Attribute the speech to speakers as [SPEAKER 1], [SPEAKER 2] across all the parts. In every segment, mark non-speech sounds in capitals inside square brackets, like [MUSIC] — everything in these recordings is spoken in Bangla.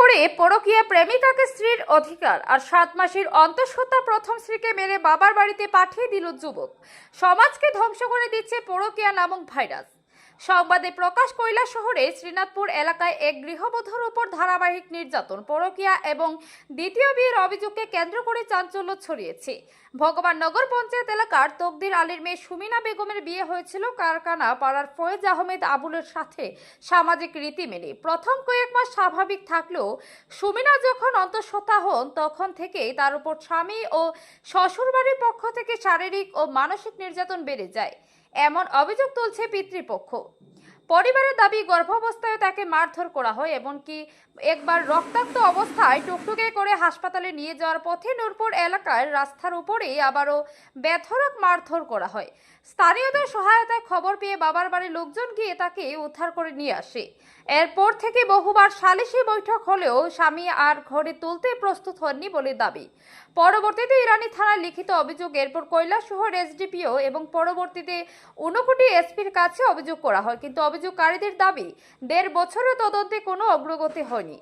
[SPEAKER 1] করে পরকীয়া প্রেমিকাকে স্ত্রীর অধিকার আর সাত মাসের অন্তঃসত্ত্বা প্রথম স্ত্রীকে মেরে বাবার বাড়িতে পাঠিয়ে দিল যুবক। সমাজকে ধ্বংস করে দিচ্ছে পরকীয়া নামক ভাইরাস। সংবাদে প্রকাশ কৈলা শহরে শ্রীনাথপুর এলাকায় এক গৃহবধূর উপর ধারাবাহিক নির্যাতন, পরকীয়া এবং দ্বিতীয় বিয়ের অভিযোগকে কেন্দ্র করে চাঞ্চল্য ছড়িয়েছে। ভগবান নগর পঞ্চায়েত এলাকার তকদির আলীর মেয়ে সুমিনা বেগমের বিয়ে হয়েছিল কারখানা পাড়ার ফয়েজ আহমেদ আবুলের সাথে সামাজিক রীতি মেনে প্রথম কয়েক মাস স্বাভাবিক থাকলেও সুমিনা যখন অন্তঃসত্ত্বা হন, তখন থেকেই তার উপর স্বামী ও শ্বশুরবাড়ির পক্ষ থেকে শারীরিক ও মানসিক নির্যাতন বেড়ে যায়। এমন অভিযোগ তুলছে পিতৃপক্ষ। পরিবারের দাবি, গর্ভাবস্থায় তাকে মারধর করা হয় এমনকি একবার রক্তাক্ত অবস্থায় টুকটুকে করে হাসপাতালে নিয়ে যাওয়ার পথে নূরপুর এলাকার রাস্তার উপরেই আবারও ব্যথরক মারধর করা হয়। স্থানীয়দের সহায়তায় খবর পেয়ে বাবার বাড়ির লোকজন গিয়ে তাকে উদ্ধার করে নিয়ে আসে। এরপর থেকে বহুবার সালিশি বৈঠক হলেও স্বামী আর ঘরে তুলতে প্রস্তুত হননি বলে দাবি। পরবর্তীতে ইরানি থানায় লিখিত অভিযোগ, এরপর কৈলাসহর এসডিপিও এবং পরবর্তীতে ঊনকোটি এসপির কাছে অভিযোগ করা হয়। কিন্তু অভিযোগকারীদের দাবি, দেড় বছরের তদন্তে কোনো অগ্রগতি হয়নি।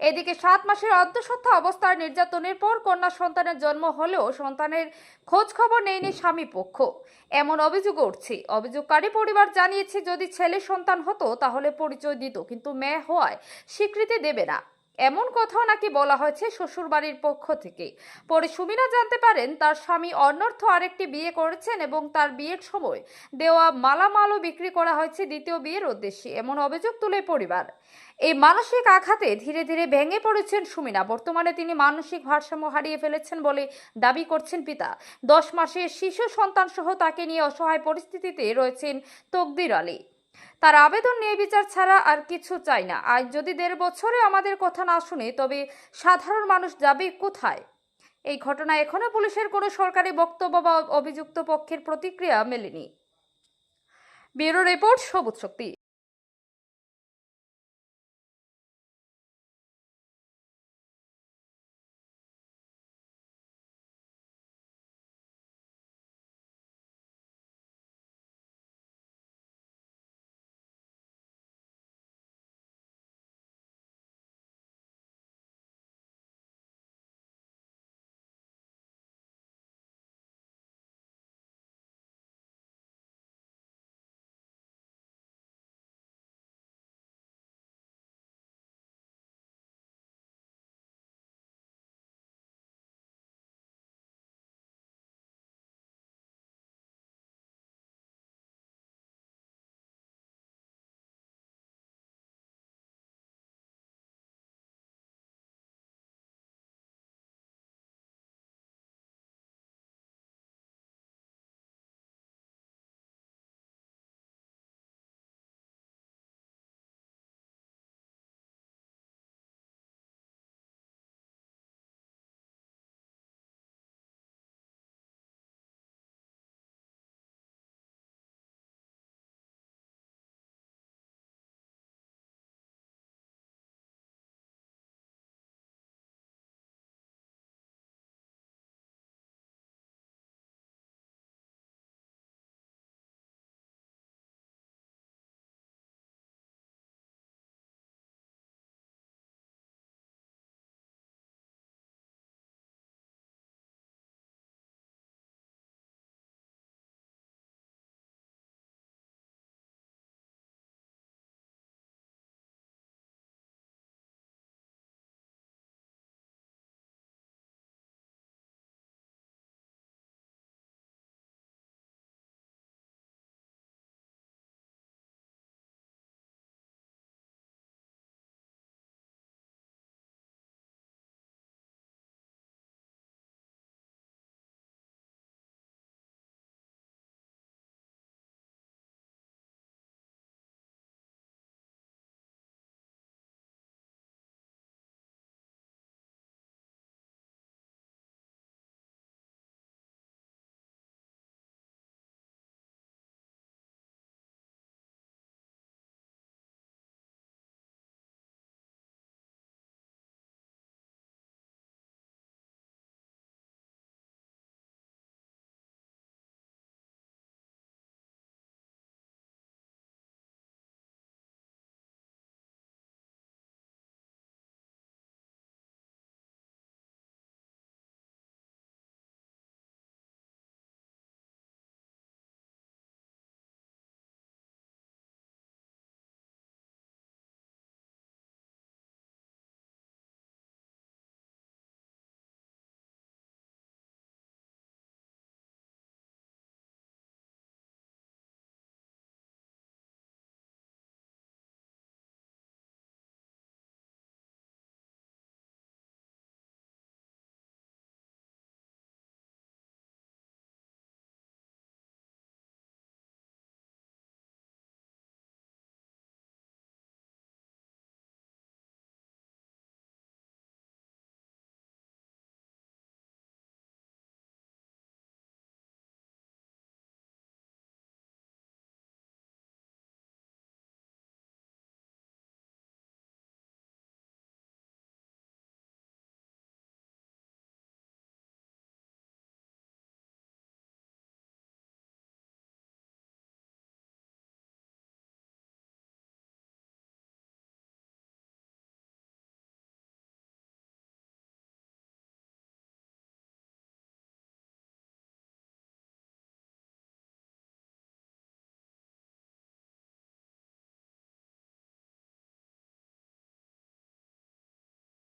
[SPEAKER 1] এদিকে সাত মাসের অন্তঃসত্ত্বা অবস্থার নির্যাতনের পর কন্যা সন্তানের জন্ম হলেও সন্তানের খোঁজ খবর নেয়নি স্বামী পক্ষ। এমন অভিযোগ উঠছে। অভিযোগকারী পরিবার জানিয়েছে, যদি ছেলে সন্তান হতো তাহলে পরিচয় দিত, কিন্তু মেয়ে হওয়ায় স্বীকৃতি দেবে না। এমন কথাও নাকি বলা হয়েছে শ্বশুরবাড়ির পক্ষ থেকে। পরে সুমিনা জানতে পারেন, তার স্বামী অনর্থ আরেকটি বিয়ে করেছেন এবং তার বিয়ের সময় দেওয়া মালামালও বিক্রি করা হয়েছে দ্বিতীয় বিয়ের উদ্দেশ্যে। এমন অভিযোগ তুলে পরিবার। এই মানসিক আঘাতে ধীরে ধীরে ভেঙে পড়েছেন সুমিনা। বর্তমানে তিনি মানসিক ভারসাম্য হারিয়ে ফেলেছেন বলে দাবি করছেন পিতা। দশ মাসের শিশু সন্তান সহ তাকে নিয়ে অসহায় পরিস্থিতিতে রয়েছেন তকদির আলী। তার আবেদন নিয়ে বিচার ছাড়া আর কিছু চাই না। আজ যদি দেড় বছরে আমাদের কথা না শুনে, তবে সাধারণ মানুষ যাবে কোথায়? এই ঘটনা এখনও পুলিশের কোনো সরকারি বক্তব্য বা অভিযুক্ত পক্ষের প্রতিক্রিয়া মেলেনি। ব্যুরো রিপোর্ট, সবুজ শক্তি।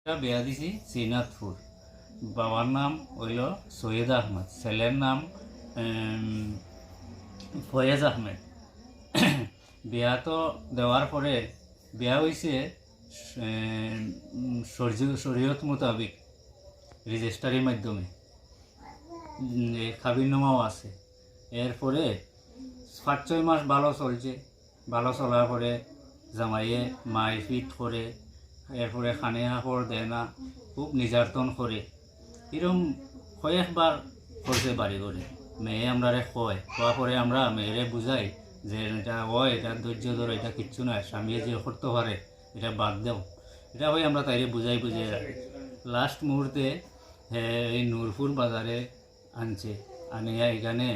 [SPEAKER 2] বিয়া দিছি শ্রীনাথপুর বাবার নাম হইল সৈয়দ আহমেদ, ছেলের নাম ফয়েজ আহমেদ। বিয়া তো দেওয়ার পরে বিয়া হয়েছে শরীয়ত মোতাবিক রেজিস্টারির মাধ্যমে। খাবিরনামাও আছে। এরপরে পাঁচ ছয় মাস ভালো চলছে। ভালো চলার পরে জামাইয়ে মাই ফিট করে এরপরে খানে হাঁপড় দেয় না খুব নির্যাতন করে এরকম কয়েকবার করছে বাড়ি করে মেয়ে আমরা রে কয় কোয়া পরে আমরা মেয়েরে বুঝাই যে এটা হয় এটা ধৈর্য ধরো এটা কিচ্ছু নয় স্বামী যে করতে পারে এটা বাদ দেও। এটা হয় আমরা তাইরে বুঝাই রাখি লাস্ট মুহূর্তে এই নূরপুর বাজারে আনছে। আনিয়া এখানে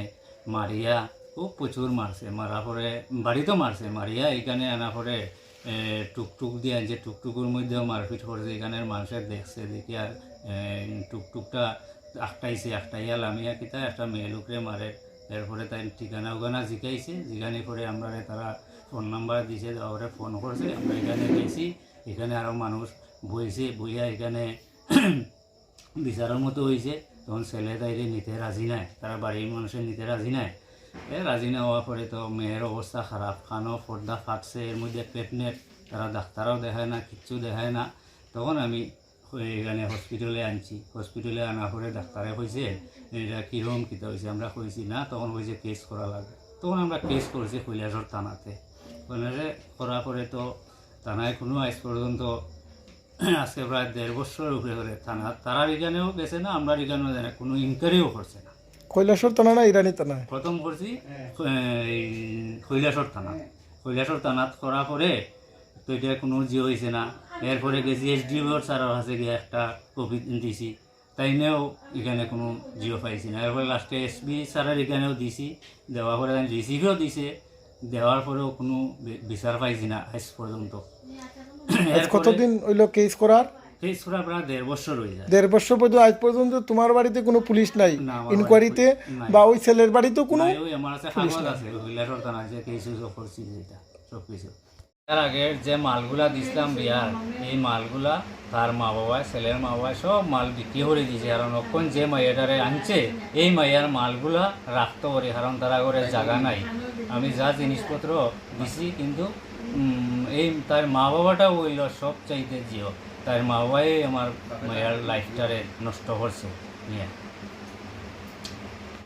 [SPEAKER 2] মারিয়া খুব প্রচুর মারছে মারা পরে বাড়িতেও মারছে মারিয়া এখানে আনা পরে টুকটুক দিয়ে আনছে টুকটুকুর মধ্যেও মারপিট করছে এখানের মানুষের দেখছে দেখিয়া এ, টুকটুকটা আটটাইছে আটটাইয়া লামিয়া কিতা একটা মেয়ে লোকরে মারে। এরপরে তাই ঠিকানা উগানা জিকাইছে জিকানি পরে আমরা তারা ফোন নাম্বার দিছে ওরে ফোন করছে আমরা এখানে গেছি এখানে আরও মানুষ বইছে বইয়া এখানে [CLEARS THROAT] বিচারের মতো হয়েছে তখন ছেলে তাইরে নিতে রাজি নাই তারা বাড়ির মানুষের নিতে রাজি নাই। এ রাজি না হওয়ার পরে তো মেয়ের অবস্থা খারাপ। খানো পর্দা ফাটছে, এর মধ্যে প্রেগনেন্ট তারা ডাক্তারও দেখায় না, কিচ্ছু দেখায় না। তখন আমি এখানে হসপিটালে আনছি। হসপিটালে আনার পরে ডাক্তারে কইছে, এটা কীরকম কীটা হয়েছে আমরা কইছি, না। তখন কইছে কেস করা লাগে তখন আমরা কেস করছি কৈলাসর থানাতে। কৈলাসে করার পরে তো থানায় কোনো আজ পর্যন্ত [CLEARS THROAT] আজকে প্রায় দেড় বছরের উপরে করে থানা তারা এখানেও গেছে না আমরা এখানেও জানে, কোনো ইনকোয়ারিও করছে না।
[SPEAKER 3] কৈলাসর থানা না ইরানি থানা?
[SPEAKER 2] প্রথম করছি এই কৈলাসর থানা। কৈলাসর থানাত করার পরে তো এটা কোনো জিও হয়েছে না। এরপরে গেছি এসডিওর স্যারের কাছে গিয়ে একটা কপি দিছি। তাই নিয়েও এখানে কোনো জিও পাইছি না। এরপরে লাস্টে এসবি স্যারের এখানেও দিছি। দেওয়ার পরে রিসিভও দিছে। দেওয়ার পরেও কোনো বি- বিচার পাইছি না আজ পর্যন্ত।
[SPEAKER 3] কতদিন হইল কেস করার
[SPEAKER 2] এই সুরা প্রায় দেড় বছর হয়ে যায়।
[SPEAKER 3] দেড় বছর পর্যন্ত আজ পর্যন্ত তোমার বাড়িতে কোনো পুলিশ নাই ইনকোয়ারিতে বা ওই ছেলের বাড়িতেও কোনো
[SPEAKER 2] আমার কাগজ আছে থানা সব কিছু তার আগে যে মালগুলা দিছিলাম বিয়ার এই মালগুলা তার মা বাবা ছেলের মা বাবা সব মাল বিক্রি করে দিয়েছে। কারণ এখন যে মাইয়াটারে আনছে এই মাইয়ার মালগুলা রাখতে পারে কারণ তারা করে জায়গা নাই। আমি যা জিনিসপত্র দিছি কিন্তু এই তার মা বাবাটাও হইল সব চাইতে জিও। তার মা বাবাই আমার মায়ের লাইফটারে নষ্ট করছে নিয়ে।